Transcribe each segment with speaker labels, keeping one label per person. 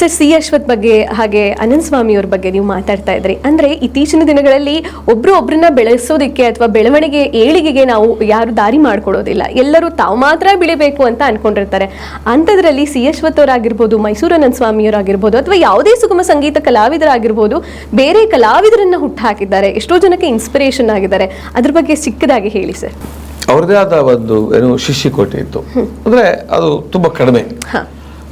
Speaker 1: Sir C Ashwath ಬಗ್ಗೆ ಹಾಗೆ ಅನಂತ್ ಸ್ವಾಮಿ ಅವ್ರ ಬಗ್ಗೆ ನೀವು ಮಾತಾಡ್ತಾ ಇದ್ರಿ. ಅಂದ್ರೆ ಇತ್ತೀಚಿನ ದಿನಗಳಲ್ಲಿ ಒಬ್ರು ಒಬ್ರನ್ನ ಬೆಳೆಸೋದಕ್ಕೆ ಅಥವಾ ಬೆಳವಣಿಗೆ ಏಳಿಗೆಗೆ ನಾವು ಯಾರು ದಾರಿ ಮಾಡ್ಕೊಡೋದಿಲ್ಲ. ಎಲ್ಲರೂ ತಾವು ಮಾತ್ರ ಬೆಳಿಬೇಕು ಅಂತ ಅನ್ಕೊಂಡಿರ್ತಾರೆ. ಅಂಥದ್ರಲ್ಲಿ ಸಿ ಅಶ್ವಥ್ ಅವರಾಗಿರ್ಬೋದು ಮೈಸೂರು ಅನಂತ ಸ್ವಾಮಿ ಅವರಾಗಿರ್ಬೋದು ಅಥವಾ ಯಾವುದೇ ಸುಗಮ ಸಂಗೀತ ಕಲಾವಿದರಾಗಿರ್ಬೋದು ಬೇರೆ ಕಲಾವಿದರನ್ನ ಹುಟ್ಟಾಕಿದ್ದಾರೆ ಎಷ್ಟೋ ಜನಕ್ಕೆ ಇನ್ಸ್ಪಿರೇಷನ್ ಆಗಿದ್ದಾರೆ. ಅದ್ರ ಬಗ್ಗೆ ಚಿಕ್ಕದಾಗಿ ಹೇಳಿ ಸರ್.
Speaker 2: ಅವ್ರದ್ದೇ ಆದ ಒಂದು ಏನು ಶಿಷ್ಯಕೋಟೆ ಇತ್ತು. ಅಂದ್ರೆ ಅದು ತುಂಬಾ ಕಡಿಮೆ.
Speaker 1: ಹಾ.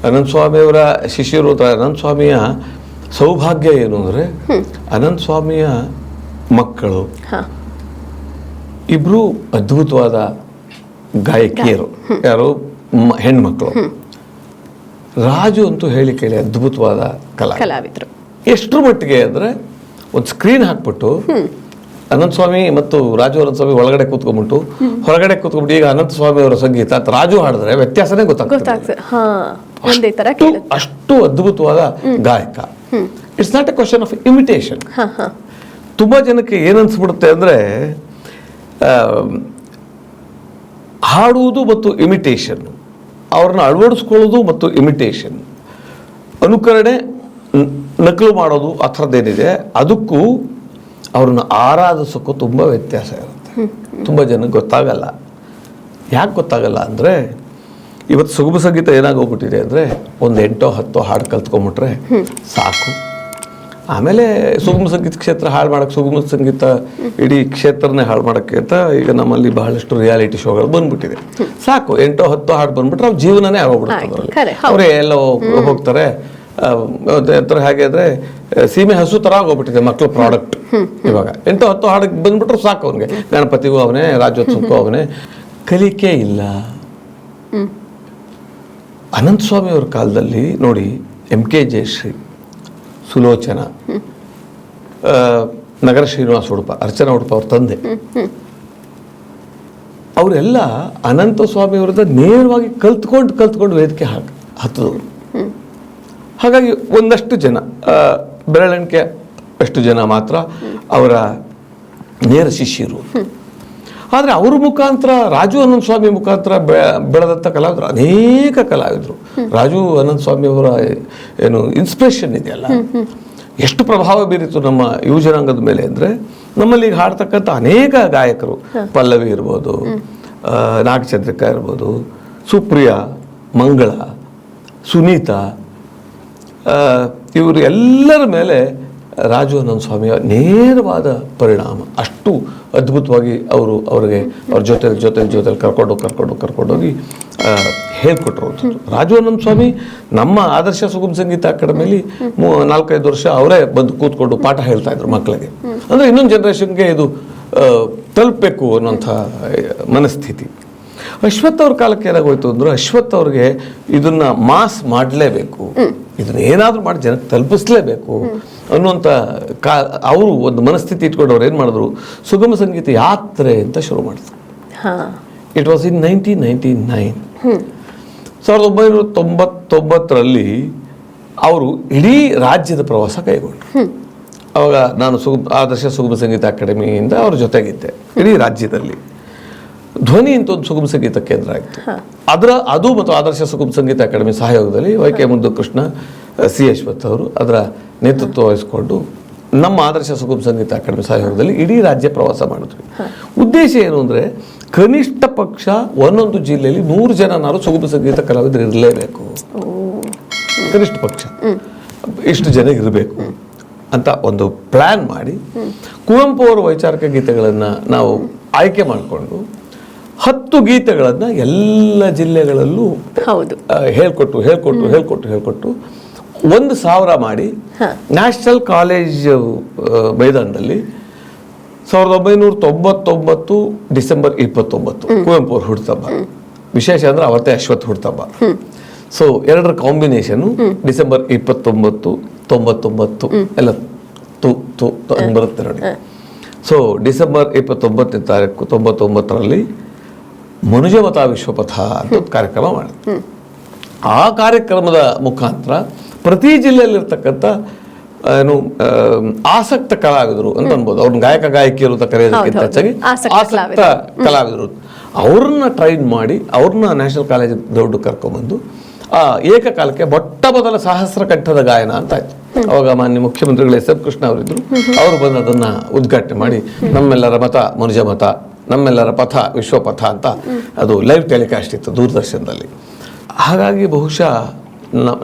Speaker 2: ಅನಂತ ಸ್ವಾಮಿಯವರ ಶಿಷ್ಯರು ಅಥವಾ ಅನಂತ ಸ್ವಾಮಿಯ ಸೌಭಾಗ್ಯ ಏನು ಅಂದರೆ ಅನಂತ ಸ್ವಾಮಿಯ ಮಕ್ಕಳು
Speaker 1: ಇಬ್ಬರು
Speaker 2: ಇಬ್ರು ಅದ್ಭುತವಾದ ಗಾಯಕಿಯರು. ಯಾರು? ಹೆಣ್ಮಕ್ಳು. ರಾಜು ಅಂತೂ ಹೇಳಿ ಕೇಳಿ ಅದ್ಭುತವಾದ ಕಲಾ.
Speaker 1: ಕಲಾವಿದರು.
Speaker 2: ಎಷ್ಟರ ಮಟ್ಟಿಗೆ ಅಂದ್ರೆ ಒಂದು ಸ್ಕ್ರೀನ್ ಹಾಕ್ಬಿಟ್ಟು ಅನಂತ ಸ್ವಾಮಿ ಮತ್ತು ರಾಜು ಅನಂತ ಸ್ವಾಮಿ ಒಳಗಡೆ ಕೂತ್ಕೊಂಡ್ಬಿಟ್ಟು ಹೊರಗಡೆ ಕೂತ್ಕೊಂಡ್ಬಿಟ್ಟು ಈಗ ಅನಂತ ಸ್ವಾಮಿ ಅವರ ಸಂಗೀತ ರಾಜು ಹಾಡಿದ್ರೆ ವ್ಯತ್ಯಾಸನೇ ಗೊತ್ತಾಗ್ತದೆ.
Speaker 1: ಒಂದೇ ತರ
Speaker 2: ಅಷ್ಟು ಅದ್ಭುತವಾದ ಗಾಯಕ. It's not a question of imitation ತುಂಬಾ ಜನಕ್ಕೆ ಏನನ್ಸ್ಬಿಡುತ್ತೆ ಅಂದ್ರೆ ಹಾಡುವುದು ಮತ್ತು ಇಮಿಟೇಷನ್ ಅವ್ರನ್ನ ಅಳವಡಿಸ್ಕೊಳ್ಳೋದು ಮತ್ತು ಇಮಿಟೇಷನ್ ಅನುಕರಣೆ ನಕಲು ಮಾಡೋದು ಆ ಥರದ್ದೇನಿದೆ. ಅದಕ್ಕೂ ಅವ್ರನ್ನ ಆರಾಧಿಸೋಕ್ಕೂ ತುಂಬ ವ್ಯತ್ಯಾಸ ಇರುತ್ತೆ. ತುಂಬ ಜನಕ್ಕೆ ಗೊತ್ತಾಗಲ್ಲ. ಯಾಕೆ ಗೊತ್ತಾಗಲ್ಲ ಅಂದರೆ ಇವತ್ತು ಸುಗಮ ಸಂಗೀತ ಏನಾಗೋಗ್ಬಿಟ್ಟಿದೆ ಅಂದರೆ ಒಂದು ಎಂಟೋ ಹತ್ತೋ ಹಾಡು ಕಲ್ತ್ಕೊಂಬಿಟ್ರೆ ಸಾಕು. ಆಮೇಲೆ ಸುಗಮ ಸಂಗೀತ ಕ್ಷೇತ್ರ ಹಾಳು ಮಾಡಕ್ಕೆ ಸುಗಮ ಸಂಗೀತ ಇಡೀ ಕ್ಷೇತ್ರನೇ ಹಾಳು ಮಾಡೋಕ್ಕೆ ಅಂತ ಈಗ ನಮ್ಮಲ್ಲಿ ಬಹಳಷ್ಟು ರಿಯಾಲಿಟಿ ಶೋಗಳು ಬಂದ್ಬಿಟ್ಟಿದೆ. ಸಾಕು ಎಂಟೋ ಹತ್ತೋ ಹಾಡು ಬಂದ್ಬಿಟ್ರೆ ಅವ್ರ ಜೀವನನೇ ಆಗೋಗ್ಬಿಡುತ್ತೆ ಅವರೇ ಎಲ್ಲ ಹೋಗ್ತಾರೆ ಹೇಗೆ ಅಂದರೆ ಸೀಮೆ ಹಸು ಥರ ಆಗೋಗ್ಬಿಟ್ಟಿದೆ ಮಕ್ಕಳು ಪ್ರಾಡಕ್ಟ್ ಇವಾಗ. ಎಂಟೋ ಹತ್ತೋ ಹಾಡಕ್ಕೆ ಬಂದ್ಬಿಟ್ರೆ ಸಾಕು ಅವನಿಗೆ. ಗಣಪತಿಗೂ ಅವನೇ ರಾಜ್ಯೋತ್ಸವಕ್ಕೂ ಅವನೇ. ಕಲಿಕೆ ಇಲ್ಲ. ಅನಂತ ಸ್ವಾಮಿ ಅವ್ರ ಕಾಲದಲ್ಲಿ ನೋಡಿ, ಎಂ ಕೆ ಜಯಶ್ರೀ, ಸುಲೋಚನ ನಗರ ಶ್ರೀನಿವಾಸ ಉಡುಪ, ಅರ್ಚನಾ ಉಡುಪ ಅವ್ರ ತಂದೆ. ಅವರೆಲ್ಲ ಅನಂತ ಸ್ವಾಮಿ ಅವರದ ನೇರವಾಗಿ ಕಲ್ತ್ಕೊಂಡು ಕಲ್ತ್ಕೊಂಡು ವೇದಿಕೆ ಹಾಕಿ, ಹತ್ತದವರು. ಹಾಗಾಗಿ ಒಂದಷ್ಟು ಜನ ಬೆರಳೆಣಿಕೆ ಅಷ್ಟು ಜನ ಮಾತ್ರ ಅವರ ನೇರ ಶಿಷ್ಯರು. ಆದರೆ ಅವ್ರ ಮುಖಾಂತರ ರಾಜು ಅನಂತ ಸ್ವಾಮಿ ಮುಖಾಂತರ ಬೆಳೆದಂಥ ಕಲಾವಿದರು. ಅನೇಕ ಕಲಾವಿದರು. ರಾಜು ಅನಂತ ಸ್ವಾಮಿ ಅವರ ಏನು ಇನ್ಸ್ಪಿರೇಷನ್ ಇದೆಯಲ್ಲ? ಎಷ್ಟು ಪ್ರಭಾವ ಬೀರಿತು ನಮ್ಮ ಯುವಜನಾಂಗದ ಮೇಲೆ ಅಂದರೆ ನಮ್ಮಲ್ಲಿ ಈಗ ಹಾಡ್ತಕ್ಕಂಥ ಅನೇಕ ಗಾಯಕರು. ಪಲ್ಲವಿ ಇರ್ಬೋದು ನಾಗಚಂದ್ರಿಕ ಇರ್ಬೋದು ಸುಪ್ರಿಯಾ ಮಂಗಳ ಸುನೀತಾ ಇವರು ಎಲ್ಲರ ಮೇಲೆ ರಾಜು ಅನಂತ ಸ್ವಾಮಿಯ ನೇರವಾದ ಪರಿಣಾಮ. ಅಷ್ಟು ಅದ್ಭುತವಾಗಿ ಅವರು ಅವರಿಗೆ ಅವ್ರ ಜೊತೆ ಜೊತೆ ಜೊತೆ ಕರ್ಕೊಂಡು ಕರ್ಕೊಂಡು ಕರ್ಕೊಂಡೋಗಿ. ರಾಜು ಅನಂತ ಸ್ವಾಮಿ ನಮ್ಮ ಆದರ್ಶ ಸುಗಮ ಸಂಗೀತ ಅಕಾಡೆಮಿಲಿ ಮೂ ನಾಲ್ಕೈದು ವರ್ಷ ಅವರೇ ಬಂದು ಕೂತ್ಕೊಂಡು ಪಾಠ ಹೇಳ್ತಾ ಇದ್ರು ಮಕ್ಕಳಿಗೆ. ಅಂದರೆ ಇನ್ನೊಂದು ಜನ್ರೇಷನ್ಗೆ ಇದು ತಲುಪಬೇಕು ಅನ್ನೋಂಥ ಮನಸ್ಥಿತಿ. ಅಶ್ವಥ್ ಅವ್ರ ಕಾಲಕ್ಕೆ ಏನಾಗೋಯ್ತು ಅಂದ್ರೆ ಅಶ್ವತ್ ಅವ್ರಿಗೆ ಇದನ್ನ ಮಾಸ್ ಮಾಡಲೇಬೇಕು. ಇದನ್ನ ಏನಾದರೂ ಮಾಡಿ ಜನಕ್ಕೆ ತಲುಪಿಸ್ಲೇಬೇಕು. ಅನ್ನುವಂಥ ಕಾ ಅವರು ಒಂದು ಮನಸ್ಥಿತಿ ಇಟ್ಕೊಂಡು ಅವ್ರು ಏನು ಮಾಡಿದ್ರು? ಸುಗಮ ಸಂಗೀತ ಯಾತ್ರೆ ಅಂತ ಶುರು ಮಾಡಿದ್ರು.
Speaker 1: ಹಾ.
Speaker 2: It was in nineteen ninety nine ಸಾವಿರದ ಒಂಬೈನೂರ ತೊಂಬತ್ತೊಂಬತ್ತರಲ್ಲಿ ಅವರು ಇಡೀ ರಾಜ್ಯದ ಪ್ರವಾಸ ಕೈಗೊಂಡರು ಅವಾಗ ನಾನು ಸುಗಮ ಆದರ್ಶ ಸುಗಮ ಸಂಗೀತ ಅಕಾಡೆಮಿಯಿಂದ ಅವ್ರ ಜೊತೆಗಿದ್ದೆ ಇಡೀ ರಾಜ್ಯದಲ್ಲಿ. ಧ್ವನಿ ಅಂತ ಒಂದು ಸುಗಮ ಸಂಗೀತ ಕೇಂದ್ರ ಆಯಿತು ಅದರ ಅದು ಮತ್ತು ಆದರ್ಶ ಸುಗಮ ಸಂಗೀತ ಅಕಾಡೆಮಿ ಸಹಯೋಗದಲ್ಲಿ Y K Muddu Krishna C Ashwath ಅವರು ಅದರ ನೇತೃತ್ವ ವಹಿಸಿಕೊಂಡು ನಮ್ಮ ಆದರ್ಶ ಸುಗಮ ಸಂಗೀತ ಅಕಾಡೆಮಿ ಸಹಯೋಗದಲ್ಲಿ ಇಡೀ ರಾಜ್ಯ ಪ್ರವಾಸ ಮಾಡಿದ್ವಿ. ಉದ್ದೇಶ ಏನು ಅಂದರೆ ಕನಿಷ್ಠ ಪಕ್ಷ ಒಂದೊಂದು ಜಿಲ್ಲೆಯಲ್ಲಿ ನೂರು ಜನನಾರು ಸುಗಮ ಸಂಗೀತ ಕಲಾವಿದರು ಇರಲೇಬೇಕು. ಕನಿಷ್ಠ ಪಕ್ಷ. ಇಷ್ಟು ಜನ ಇರಬೇಕು ಅಂತ ಒಂದು ಪ್ಲ್ಯಾನ್ ಮಾಡಿ ಕುವೆಂಪು ಅವರ ವೈಚಾರಿಕ ಗೀತೆಗಳನ್ನು ನಾವು ಆಯ್ಕೆ ಮಾಡಿಕೊಂಡು ಹತ್ತು ಗೀತೆಗಳನ್ನು ಎಲ್ಲ ಜಿಲ್ಲೆಗಳಲ್ಲೂ ಹೇಳ್ಕೊಟ್ಟು ಹೇಳ್ಕೊಟ್ಟು ಹೇಳ್ಕೊಟ್ಟು ಹೇಳ್ಕೊಟ್ಟು ಒಂದು ಸಾವಿರ ಮಾಡಿ ನ್ಯಾಷನಲ್ ಕಾಲೇಜ್ ಮೈದಾನದಲ್ಲಿ ಸಾವಿರದ ಒಂಬೈನೂರ ತೊಂಬತ್ತೊಂಬತ್ತು ಡಿಸೆಂಬರ್ ಇಪ್ಪತ್ತೊಂಬತ್ತು ಕುವೆಂಪು ಅವ್ರ ಹುಡ್ತಬ್ಬ ವಿಶೇಷ ಅಂದ್ರೆ ಅವತ್ತೇ ಅಶ್ವಥ್ ಹುಡ್ತಬ್ಬ ಸೊ ಎರಡರ ಕಾಂಬಿನೇಷನು ಡಿಸೆಂಬರ್ ಇಪ್ಪತ್ತೊಂಬತ್ತು ತೊಂಬತ್ತೊಂಬತ್ತು ಎಲ್ಲ ತು ತು ತು ಹಂಗ್ ಬರುತ್ತೆ ನೋಡಿ. ಸೊ ಡಿಸೆಂಬರ್ ಇಪ್ಪತ್ತೊಂಬತ್ತನೇ ತಾರೀಕು ತೊಂಬತ್ತೊಂಬತ್ತರಲ್ಲಿ ಮನುಜಮತ ವಿಶ್ವಪಥ ಅಂತ ಒಂದು ಕಾರ್ಯಕ್ರಮ ಮಾಡಿದ್ರು. ಆ ಕಾರ್ಯಕ್ರಮದ ಮುಖಾಂತರ ಪ್ರತಿ ಜಿಲ್ಲೆಯಲ್ಲಿರ್ತಕ್ಕಂಥ ಏನು ಆಸಕ್ತ ಕಲಾವಿದರು ಅಂತ ಅನ್ಬೋದು. ಅವ್ರನ್ನ ಗಾಯಕ ಗಾಯಕಿಯರು ಅಂತ ಕರೆಯೋದಕ್ಕಿಂತ. ಹೆಚ್ಚಾಗಿ
Speaker 1: ಆಸಕ್ತ
Speaker 2: ಕಲಾವಿದರು. ಅವ್ರನ್ನ ಟ್ರೈನ್ ಮಾಡಿ ಅವ್ರನ್ನ ನ್ಯಾಷನಲ್ ಕಾಲೇಜ್ ದೊಡ್ಡ ಕರ್ಕೊಂಡ್ಬಂದು ಆ ಏಕಕಾಲಕ್ಕೆ ಮೊಟ್ಟ ಮೊದಲ ಸಹಸ್ರ ಕಂಠದ ಗಾಯನ ಅಂತ ಆಯ್ತು. ಅವಾಗ ಮಾನ್ಯ ಮುಖ್ಯಮಂತ್ರಿಗಳು ಎಸ್. ಎಫ್ ಕೃಷ್ಣ ಅವರಿದ್ರು. ಅವರು ಬಂದು ಅದನ್ನ ಉದ್ಘಾಟನೆ ಮಾಡಿ ನಮ್ಮೆಲ್ಲರ ಮತ ಮನುಜ ಮತ ನಮ್ಮೆಲ್ಲರ ಪಥ ವಿಶ್ವಪಥ ಅಂತ ಅದು ಲೈವ್ ಟೆಲಿಕಾಸ್ಟ್ ಇತ್ತು ದೂರದರ್ಶನದಲ್ಲಿ. ಹಾಗಾಗಿ ಬಹುಶಃ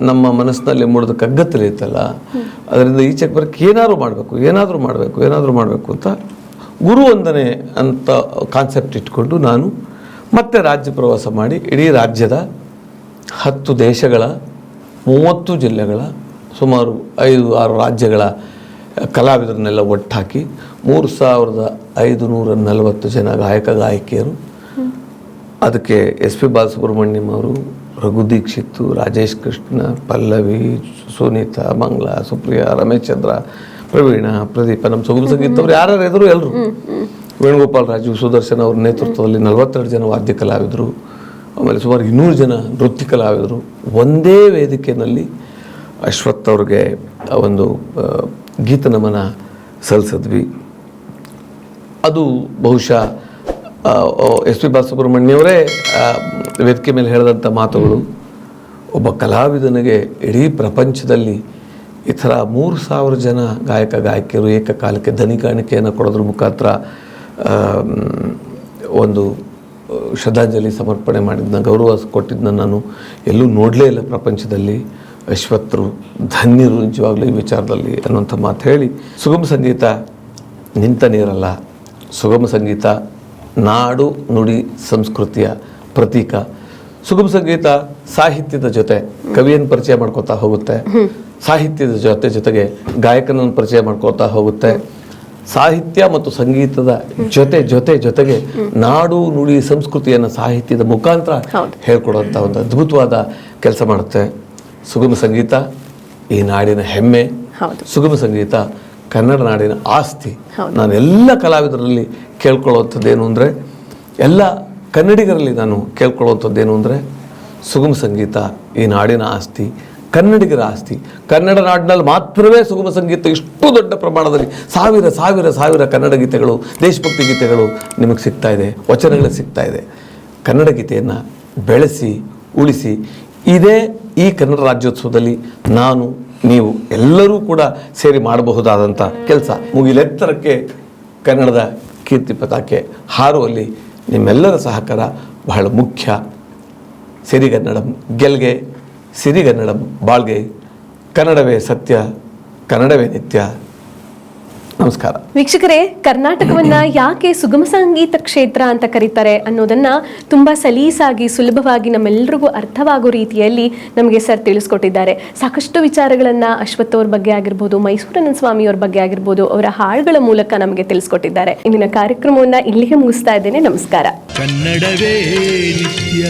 Speaker 2: ನಮ್ಮ ಮನಸ್ಸಿನಲ್ಲಿ ಮೂಡಿದ ಕಗ್ಗತ್ತಲೆ ಇತ್ತಲ್ಲ ಅದರಿಂದ ಈಚೆಗೆ ಬರೋಕ್ಕೆ ಏನಾದರೂ ಮಾಡಬೇಕು ಏನಾದರೂ ಮಾಡಬೇಕು ಏನಾದರೂ ಮಾಡಬೇಕು ಅಂತ ಗುರು ವಂದನೆ ಅಂತ ಕಾನ್ಸೆಪ್ಟ್ ಇಟ್ಕೊಂಡು ನಾನು ಮತ್ತೆ ರಾಜ್ಯ ಪ್ರವಾಸ ಮಾಡಿ ಇಡೀ ರಾಜ್ಯದ ಹತ್ತು ದೇಶಗಳ ಮೂವತ್ತು ಜಿಲ್ಲೆಗಳ ಸುಮಾರು ಐದು ಆರು ರಾಜ್ಯಗಳ ಕಲಾವಿದರನ್ನೆಲ್ಲ ಒಟ್ಟಾಕಿ ಮೂರು ಸಾವಿರದ ಐದು ನೂರ ನಲವತ್ತು ಜನ ಗಾಯಕ ಗಾಯಕಿಯರು. ಅದಕ್ಕೆ ಎಸ್ ಪಿ ಬಾಲಸುಬ್ರಹ್ಮಣ್ಯಂ ಅವರು ರಘು ದೀಕ್ಷಿತ್ ರಾಜೇಶ್ ಕೃಷ್ಣ ಪಲ್ಲವಿ ಸುನೀತಾ ಮಂಗ್ಲಾ ಸುಪ್ರಿಯಾ ರಮೇಶ್ ಚಂದ್ರ ಪ್ರವೀಣ ಪ್ರದೀಪ ನಮ್ಮ ಸುಗಮ ಸಂಗೀತ ಅವರು ಯಾರು ಎದುರು ಎಲ್ಲರೂ ವೇಣುಗೋಪಾಲ್ ರಾಜು ಸುದರ್ಶನ್ ಅವ್ರ ನೇತೃತ್ವದಲ್ಲಿ ನಲವತ್ತೆರಡು ಜನ ವಾದ್ಯ ಕಲಾವಿದರು. ಆಮೇಲೆ ಸುಮಾರು ಇನ್ನೂರು ಜನ ನೃತ್ಯ ಕಲಾವಿದರು. ಒಂದೇ ವೇದಿಕೆಯಲ್ಲಿ ಅಶ್ವಥ್ ಅವ್ರಿಗೆ ಒಂದು ಗೀತ ನಮನ ಸಲ್ಲಿಸಿದ್ವಿ. ಅದು ಬಹುಶಃ ಎಸ್ ಪಿ ಬಾಲಸುಬ್ರಹ್ಮಣ್ಯವರೇ ವೇದಿಕೆ ಮೇಲೆ ಹೇಳಿದಂಥ ಮಾತುಗಳು, ಒಬ್ಬ ಕಲಾವಿದನಿಗೆ ಇಡೀ ಪ್ರಪಂಚದಲ್ಲಿ ಈ ಥರ ಮೂರು ಸಾವಿರ ಜನ ಗಾಯಕ, ಗಾಯಕಿಯರು ಏಕಕಾಲಕ್ಕೆ ದನಿಕಾಣಿಕೆಯನ್ನು ಕೊಡೋದ್ರ ಮುಖಾಂತರ ಒಂದು ಶ್ರದ್ಧಾಂಜಲಿ ಸಮರ್ಪಣೆ ಮಾಡಿದ್ದನ್ನ ಗೌರವ ಕೊಟ್ಟಿದ್ದನ್ನ ನಾನು ಎಲ್ಲೂ ನೋಡಲೇ ಇಲ್ಲ ಪ್ರಪಂಚದಲ್ಲಿ. ಅಶ್ವತ್ರು ಧನ್ಯರು ನಿಜವಾಗ್ಲೂ ಈ ವಿಚಾರದಲ್ಲಿ ಅನ್ನುವಂಥ ಮಾತು ಹೇಳಿ, ಸುಗಮ ಸಂಗೀತ ನಿಂತ ನೀರಲ್ಲ, ಸುಗಮ ಸಂಗೀತ ನಾಡು ನುಡಿ ಸಂಸ್ಕೃತಿಯ ಪ್ರತೀಕ. ಸುಗಮ ಸಂಗೀತ ಸಾಹಿತ್ಯದ ಜೊತೆ ಕವಿಯನ್ನು ಪರಿಚಯ ಮಾಡ್ಕೋತಾ ಹೋಗುತ್ತೆ. ಸಾಹಿತ್ಯದ ಜೊತೆ ಜೊತೆಗೆ ಗಾಯಕನನ್ನು ಪರಿಚಯ ಮಾಡ್ಕೋತಾ ಹೋಗುತ್ತೆ. ಸಾಹಿತ್ಯ ಮತ್ತು ಸಂಗೀತದ ಜೊತೆ ಜೊತೆ ಜೊತೆಗೆ ನಾಡು ನುಡಿ ಸಂಸ್ಕೃತಿಯನ್ನು ಸಾಹಿತ್ಯದ ಮುಖಾಂತರ. ಹೇಳ್ಕೊಡುವಂಥ ಒಂದು ಅದ್ಭುತವಾದ ಕೆಲಸ ಮಾಡುತ್ತೆ. ಸುಗಮ ಸಂಗೀತ ಈ ನಾಡಿನ ಹೆಮ್ಮೆ. ಸುಗಮ ಸಂಗೀತ ಕನ್ನಡ ನಾಡಿನ ಆಸ್ತಿ. ನಾನು ಎಲ್ಲ ಕಲಾವಿದರಲ್ಲಿ ಕೇಳ್ಕೊಳ್ಳುವಂಥದ್ದೇನು ಅಂದರೆ ಎಲ್ಲ ಕನ್ನಡಿಗರಲ್ಲಿ ನಾನು ಕೇಳ್ಕೊಳ್ಳುವಂಥದ್ದೇನು ಅಂದರೆ ಸುಗಮ ಸಂಗೀತ ಈ ನಾಡಿನ ಆಸ್ತಿ ಕನ್ನಡಿಗರ ಆಸ್ತಿ. ಕನ್ನಡ ನಾಡಿನಲ್ಲಿ ಮಾತ್ರವೇ ಸುಗಮ ಸಂಗೀತ ಇಷ್ಟು ದೊಡ್ಡ ಪ್ರಮಾಣದಲ್ಲಿ ಸಾವಿರ ಸಾವಿರ ಸಾವಿರ ಕನ್ನಡ ಗೀತೆಗಳು ದೇಶಭಕ್ತಿ ಗೀತೆಗಳು ನಿಮಗೆ ಸಿಗ್ತಾ ಇದೆ ವಚನಗಳು ಸಿಗ್ತಾ ಇದೆ. ಕನ್ನಡ ಗೀತೆಯನ್ನು ಬೆಳೆಸಿ ಉಳಿಸಿ ಇದೇ ಈ ಕನ್ನಡ ರಾಜ್ಯೋತ್ಸವದಲ್ಲಿ ನಾನು ನೀವು ಎಲ್ಲರೂ ಕೂಡ ಸೇರಿ ಮಾಡಬಹುದಾದಂಥ ಕೆಲಸ. ಮುಗಿಲೆತ್ತರಕ್ಕೆ ಕನ್ನಡದ ಕೀರ್ತಿ ಪತಾಕೆ ಹಾರುವಲ್ಲಿ ನಿಮ್ಮೆಲ್ಲರ ಸಹಕಾರ ಬಹಳ ಮುಖ್ಯ. ಸಿರಿಗನ್ನಡಂ ಗೆಲ್ಗೆ, ಸಿರಿಗನ್ನಡಂ ಬಾಳ್ಗೆ. ಕನ್ನಡವೇ ಸತ್ಯ, ಕನ್ನಡವೇ ನಿತ್ಯ. ನಮಸ್ಕಾರ.
Speaker 1: ವೀಕ್ಷಕರೇ ಕರ್ನಾಟಕವನ್ನ ಯಾಕೆ ಸುಗಮ ಸಂಗೀತ ಕ್ಷೇತ್ರ ಅಂತ ಕರೀತಾರೆ ಅನ್ನೋದನ್ನ ತುಂಬಾ ಸಲೀಸಾಗಿ ಸುಲಭವಾಗಿ ನಮ್ಮೆಲ್ಲರಿಗೂ ಅರ್ಥವಾಗೋ ರೀತಿಯಲ್ಲಿ ನಮಗೆ ಸರ್ ತಿಳಿಸ್ಕೊಟ್ಟಿದ್ದಾರೆ. ಸಾಕಷ್ಟು ವಿಚಾರಗಳನ್ನ ಅಶ್ವಥ್ ಅವ್ರ ಬಗ್ಗೆ ಆಗಿರ್ಬೋದು ಮೈಸೂರನ ಸ್ವಾಮಿಯವ್ರ ಬಗ್ಗೆ ಆಗಿರ್ಬೋದು ಅವರ ಹಾಡುಗಳ ಮೂಲಕ ನಮಗೆ ತಿಳಿಸ್ಕೊಟ್ಟಿದ್ದಾರೆ. ಇಂದಿನ ಕಾರ್ಯಕ್ರಮವನ್ನ ಇಲ್ಲಿಗೆ ಮುಗಿಸ್ತಾ ಇದ್ದೇನೆ. ನಮಸ್ಕಾರ.
Speaker 3: ಕನ್ನಡವೇ ನಿತ್ಯ.